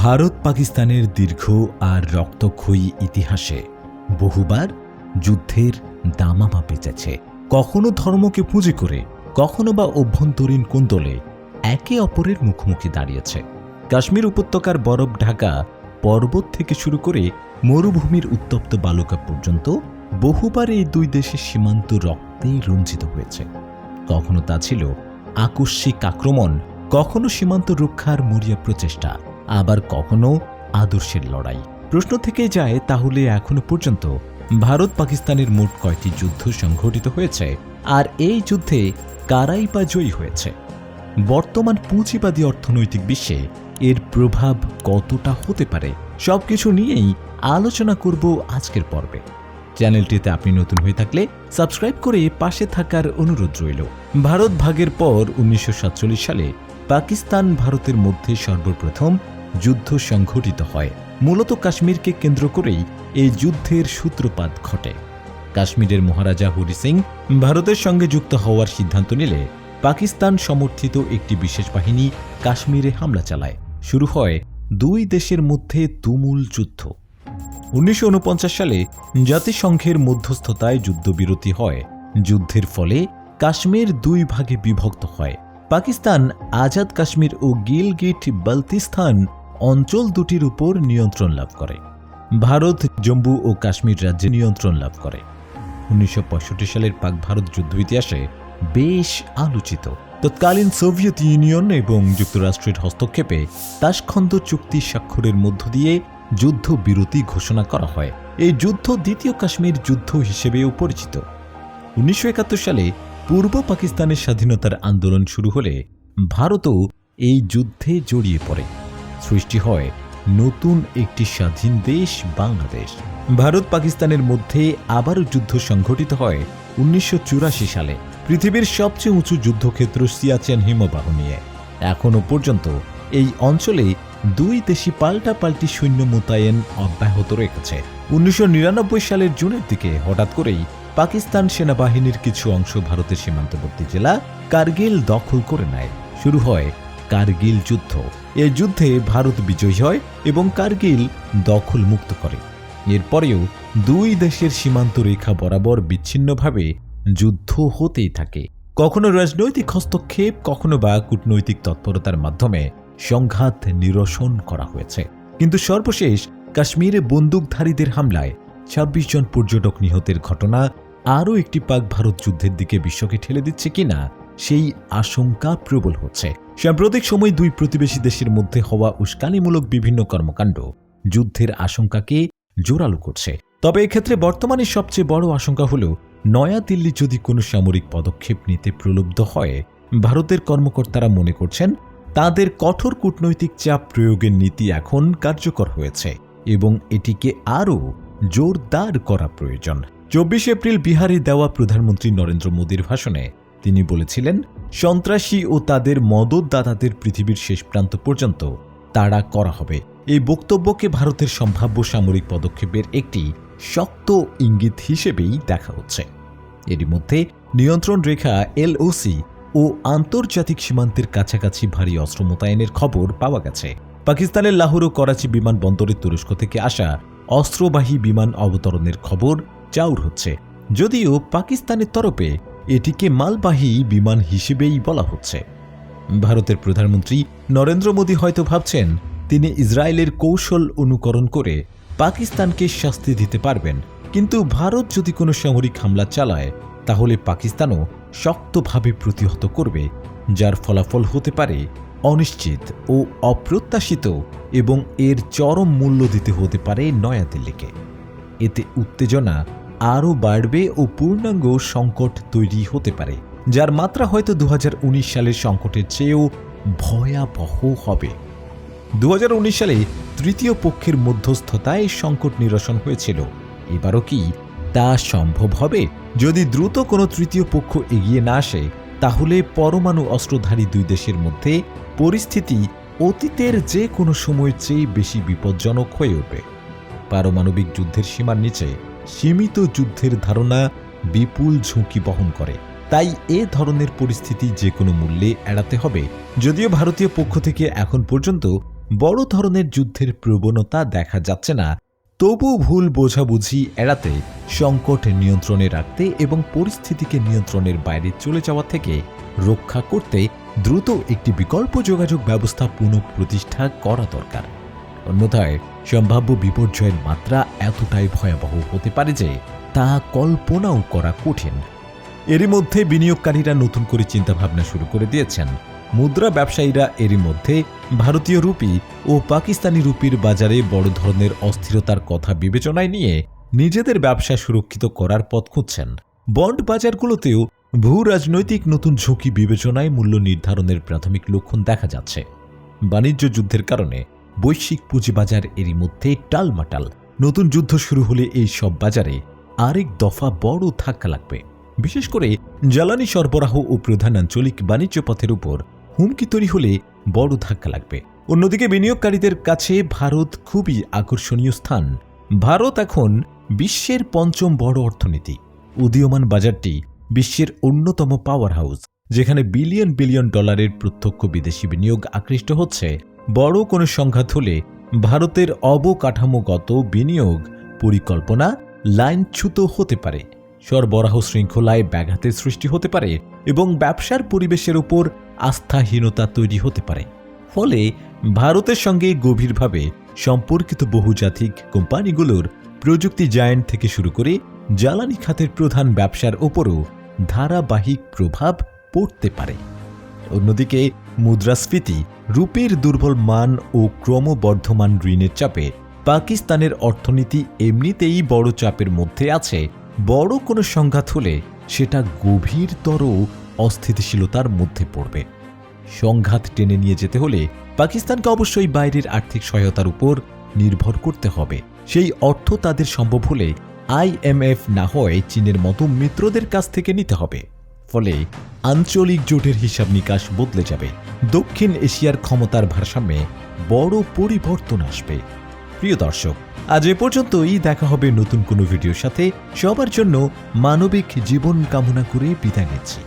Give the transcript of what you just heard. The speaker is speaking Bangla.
ভারত পাকিস্তানের দীর্ঘ আর রক্তক্ষয়ী ইতিহাসে বহুবার যুদ্ধের দামামা বেঁচেছে কখনো ধর্মকে পুঁজি করে, কখনো বা অভ্যন্তরীণ কোন্দলে একে অপরের মুখোমুখি দাঁড়িয়েছে। কাশ্মীর উপত্যকার বরফ ঢাকা পর্বত থেকে শুরু করে মরুভূমির উত্তপ্ত বালুকা পর্যন্ত বহুবার এই দুই দেশের সীমান্ত রক্তেই রঞ্জিত হয়েছে। কখনো তা ছিল আকস্মিক আক্রমণ, কখনো সীমান্ত রক্ষার মরিয়া প্রচেষ্টা আবার কখনো আদর্শের লড়াই। প্রশ্ন থেকে যায়, তাহলে এখনও পর্যন্ত ভারত পাকিস্তানের মোট কয়টি যুদ্ধ সংঘটিত হয়েছে আর এই যুদ্ধে কারাই বা জয়ী হয়েছে? বর্তমান পুঁজিবাদী অর্থনৈতিক বিশ্বে এর প্রভাব কতটা হতে পারে সবকিছু নিয়েই আলোচনা করব আজকের পর্বে। চ্যানেলটিতে আপনি নতুন হয়ে থাকলে সাবস্ক্রাইব করে পাশে থাকার অনুরোধ রইল। ভারত ভাগের পর উনিশশো সাতচল্লিশ সালে পাকিস্তান ভারতের মধ্যে সর্বপ্রথম যুদ্ধ সংঘটিত হয়। মূলত কাশ্মীরকে কেন্দ্র করেই এই যুদ্ধের সূত্রপাত ঘটে। কাশ্মীরের মহারাজা হরি সিং ভারতের সঙ্গে যুক্ত হওয়ার সিদ্ধান্ত নিলে পাকিস্তান সমর্থিত একটি বিশেষ বাহিনী কাশ্মীরে হামলা চালায়। শুরু হয় দুই দেশের মধ্যে তুমুল যুদ্ধ। উনিশশো উনপঞ্চাশ সালে জাতিসংঘের মধ্যস্থতায় যুদ্ধবিরতি হয়। যুদ্ধের ফলে কাশ্মীর দুই ভাগে বিভক্ত হয়। পাকিস্তান আজাদ কাশ্মীর ও গিলগিট বালতিস্তান অঞ্চল দুটির উপর নিয়ন্ত্রণ লাভ করে। ভারত, জম্মু ও কাশ্মীর রাজ্যে নিয়ন্ত্রণ লাভ করে। উনিশশো পঁয়ষট্টি সালের পাক ভারত যুদ্ধ ইতিহাসে বেশ আলোচিত। তৎকালীন সোভিয়েত ইউনিয়ন এবং যুক্তরাষ্ট্রের হস্তক্ষেপে তাসখন্দ চুক্তি স্বাক্ষরের মধ্য দিয়ে যুদ্ধবিরতি ঘোষণা করা হয়। এই যুদ্ধ দ্বিতীয় কাশ্মীর যুদ্ধ হিসেবেও পরিচিত। উনিশশো একাত্তর সালে পূর্ব পাকিস্তানের স্বাধীনতার আন্দোলন শুরু হলে ভারতও এই যুদ্ধে জড়িয়ে পড়ে। সৃষ্টি হয় নতুন একটি স্বাধীন দেশ, বাংলাদেশ। ভারত পাকিস্তানের মধ্যে আবারও যুদ্ধ সংঘটিত হয় উনিশশো চুরাশি সালে। পৃথিবীর সবচেয়ে উঁচু যুদ্ধক্ষেত্র সিয়াচেন হিমবাহ নিয়ে। এখনও পর্যন্ত এই অঞ্চলে দুই দেশই পাল্টাপাল্টি সৈন্য মোতায়েন অব্যাহত রেখেছে। উনিশশো সালের জুনের দিকে হঠাৎ করেই পাকিস্তান সেনাবাহিনীর কিছু অংশ ভারতের সীমান্তবর্তী জেলা কার্গিল দখল করে নেয়। শুরু হয় কার্গিল যুদ্ধ। এ যুদ্ধে ভারত বিজয়ী হয় এবং কার্গিল দখল মুক্ত করে। এরপরেও দুই দেশের সীমান্ত রেখা বরাবর বিচ্ছিন্নভাবে যুদ্ধ হতেই থাকে। কখনো রাজনৈতিক হস্তক্ষেপ, কখনো বা কূটনৈতিক তৎপরতার মাধ্যমে সংঘাত নিরসন করা হয়েছে। কিন্তু সর্বশেষ কাশ্মীরে বন্দুকধারীদের হামলায় ছাব্বিশ জন পর্যটক নিহতের ঘটনা আরও একটি পাক ভারত যুদ্ধের দিকে বিশ্বকে ঠেলে দিচ্ছে কিনা সেই আশঙ্কা প্রবল হচ্ছে। সাম্প্রতিক সময় দুই প্রতিবেশী দেশের মধ্যে হওয়া উস্কানিমূলক বিভিন্ন কর্মকাণ্ড যুদ্ধের আশঙ্কাকে জোরালো করছে। তবে এক্ষেত্রে বর্তমানে সবচেয়ে বড় আশঙ্কা হল, নয়াদিল্লি যদি কোনো সামরিক পদক্ষেপ নিতে প্রলুব্ধ হয়, ভারতের কর্মকর্তারা মনে করছেন, তাদের কঠোর কূটনৈতিক চাপ প্রয়োগের নীতি এখন কার্যকর হয়েছে এবং এটিকে আরও জোরদার করা প্রয়োজন। চব্বিশ এপ্রিল বিহারে দেওয়া প্রধানমন্ত্রী নরেন্দ্র মোদীর ভাষণে তিনি বলেছিলেন, সন্ত্রাসী ও তাদের মদতদাতাদের পৃথিবীর শেষ প্রান্ত পর্যন্ত তাড়া করা হবে। এই বক্তব্যকে ভারতের সম্ভাব্য সামরিক পদক্ষেপের একটি শক্ত ইঙ্গিত হিসেবেই দেখা হচ্ছে। এরই মধ্যে নিয়ন্ত্রণ রেখা এলওসি ও আন্তর্জাতিক সীমান্তের কাছাকাছি ভারী অস্ত্র মোতায়েনের খবর পাওয়া গেছে। পাকিস্তানের লাহোর ও করাচি বিমানবন্দরে তুরস্ক থেকে আসা অস্ত্রবাহী বিমান অবতরণের খবর চাউর হচ্ছে। যদিও পাকিস্তানের তরফে এটিকে মালবাহী বিমান হিসেবেই বলা হচ্ছে। ভারতের প্রধানমন্ত্রী নরেন্দ্র মোদী হয়তো ভাবছেন, তিনি ইসরায়েলের কৌশল অনুকরণ করে পাকিস্তানকে শাস্তি দিতে পারবেন। কিন্তু ভারত যদি কোনো সামরিক হামলা চালায়, তাহলে পাকিস্তানও শক্তভাবে প্রতিহত করবে, যার ফলাফল হতে পারে অনিশ্চিত ও অপ্রত্যাশিত এবং এর চরম মূল্য দিতে হতে পারে নয়াদিল্লিকে। এতে উত্তেজনা আরও বাড়বে ও পূর্ণাঙ্গ সংকট তৈরি হতে পারে, যার মাত্রা হয়তো দু হাজার উনিশ সালের সংকটের চেয়েও ভয়াবহ হবে। দু হাজার উনিশ সালে তৃতীয় পক্ষের মধ্যস্থতায় সংকট নিরসন হয়েছিল। এবারও কি তা সম্ভব হবে? যদি দ্রুত কোনো তৃতীয় পক্ষ এগিয়ে না আসে, তাহলে পরমাণু অস্ত্রধারী দুই দেশের মধ্যে পরিস্থিতি অতীতের যে কোনো সময়ের চেয়ে বেশি বিপজ্জনক হয়ে উঠবে। পারমাণবিক যুদ্ধের সীমার নিচে সীমিত যুদ্ধের ধারণা বিপুল ঝুঁকি বহন করে। তাই এ ধরনের পরিস্থিতি যে কোনো মূল্যে এড়াতে হবে। যদিও ভারতীয় পক্ষ থেকে এখন পর্যন্ত বড় ধরনের যুদ্ধের প্রবণতা দেখা যাচ্ছে না, তবু ভুল বোঝাবুঝি এড়াতে সংকট নিয়ন্ত্রণে রাখতে এবং পরিস্থিতিকে নিয়ন্ত্রণের বাইরে চলে যাওয়া থেকে রক্ষা করতে দ্রুত একটি বিকল্প যোগাযোগ ব্যবস্থা পুনঃপ্রতিষ্ঠা করা দরকার। অন্যথায় সম্ভাব্য বিপর্যয়ের মাত্রা এতটাই ভয়াবহ হতে পারে যে তা কল্পনাও করা কঠিন। এরই মধ্যে বিনিয়োগকারীরা নতুন করে চিন্তাভাবনা শুরু করে দিয়েছেন। মুদ্রা ব্যবসায়ীরা এরই মধ্যে ভারতীয় রুপি ও পাকিস্তানি রুপির বাজারে বড় ধরনের অস্থিরতার কথা বিবেচনায় নিয়ে নিজেদের ব্যবসা সুরক্ষিত করার পথ খুঁজছেন। বন্ড বাজারগুলোতেও ভূ রাজনৈতিক নতুন ঝুঁকি বিবেচনায় মূল্য নির্ধারণের প্রাথমিক লক্ষণ দেখা যাচ্ছে। বাণিজ্য যুদ্ধের কারণে বৈশ্বিক পুঁজিবাজার এরই মধ্যে টালমাটাল। নতুন যুদ্ধ শুরু হলে এই সব বাজারে আরেক দফা বড় ধাক্কা লাগবে। বিশেষ করে জ্বালানি সরবরাহ ও প্রধান আঞ্চলিক বাণিজ্য পথের উপর হুমকি তৈরি হলে বড় ধাক্কা লাগবে। অন্যদিকে বিনিয়োগকারীদের কাছে ভারত খুবই আকর্ষণীয় স্থান। ভারত এখন বিশ্বের পঞ্চম বড় অর্থনীতি। উদীয়মান বাজারটি বিশ্বের অন্যতম পাওয়ার হাউস যেখানে বিলিয়ন বিলিয়ন ডলারের প্রত্যক্ষ বিদেশি বিনিয়োগ আকৃষ্ট হচ্ছে বড় কোনো সংঘাত হলে ভারতের অবকাঠামোগত বিনিয়োগ পরিকল্পনা লাইনচ্যুত হতে পারে। সরবরাহ শৃঙ্খলায় ব্যাঘাতের সৃষ্টি হতে পারে এবং ব্যবসার পরিবেশের উপর আস্থাহীনতা তৈরি হতে পারে। ফলে ভারতের সঙ্গে গভীরভাবে সম্পর্কিত বহুজাতিক কোম্পানিগুলোর প্রযুক্তি জায়ান্ট থেকে শুরু করে জ্বালানি খাতের প্রধান ব্যবসার ওপরও ধারাবাহিক প্রভাব পড়তে পারে। অন্যদিকে মুদ্রাস্ফীতি রূপের দুর্বল মান ও ক্রমবর্ধমান ঋণের চাপে পাকিস্তানের অর্থনীতি এমনিতেই বড় চাপের মধ্যে আছে। বড় কোনো সংঘাত হলে সেটা গভীরতর অস্থিতিশীলতার মধ্যে পড়বে। সংঘাত টেনে নিয়ে যেতে হলে পাকিস্তানকে অবশ্যই বাইরের আর্থিক সহায়তার উপর নির্ভর করতে হবে। সেই অর্থ তাদের সম্ভব হলে আইএমএফ না হয় চীনের মতো মিত্রদের কাছ থেকে নিতে হবে। ফলে আঞ্চলিক জোটের হিসাব নিকাশ বদলে যাবে। দক্ষিণ এশিয়ার ক্ষমতার ভারসাম্যে বড় পরিবর্তন আসবে। প্রিয় দর্শক, আজ এ পর্যন্তই। দেখা হবে নতুন কোনো ভিডিওর সাথে। সবার জন্য মানবিক জীবন কামনা করে বিদায় নিচ্ছি।